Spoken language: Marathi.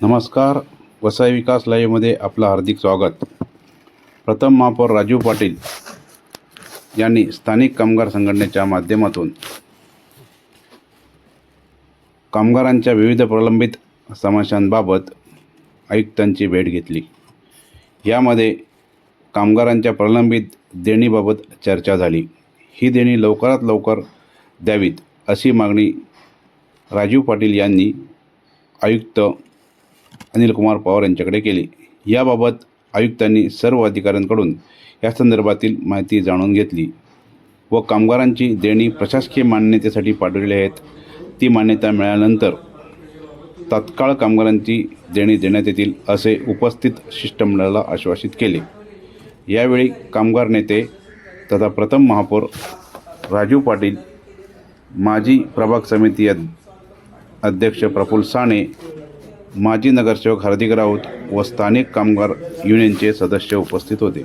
नमस्कार. वसई विकास लाईव्हमध्ये आपलं हार्दिक स्वागत. प्रथम महापौर राजू पाटील यांनी स्थानिक कामगार संघटनेच्या माध्यमातून कामगारांच्या विविध प्रलंबित समस्यांबाबत आयुक्तांची भेट घेतली. यामध्ये कामगारांच्या प्रलंबित देणीबाबत चर्चा झाली. ही देणी लवकरात लवकर द्यावीत अशी मागणी राजीव पाटील यांनी आयुक्त अनिल कुमार पवार यांच्याकडे केली. याबाबत आयुक्तांनी सर्व अधिकाऱ्यांकडून या संदर्भातील माहिती जाणून घेतली. व कामगारांची देणी प्रशासकीय मान्यतेसाठी पाठवलेली आहेत. ती मान्यता मिळाल्यानंतर तात्काळ कामगारांची देणी देण्यात येतील असे उपस्थित शिष्टमंडळाला आश्वासित केले. यावेळी कामगार नेते तथा प्रथम महापौर राजू पाटील माजी प्रभाग समिती अध्यक्ष प्रफुल्ल साणे माजी नगरसेवक हार्दिक राऊत व स्थानिक कामगार युनियनचे सदस्य उपस्थित होते.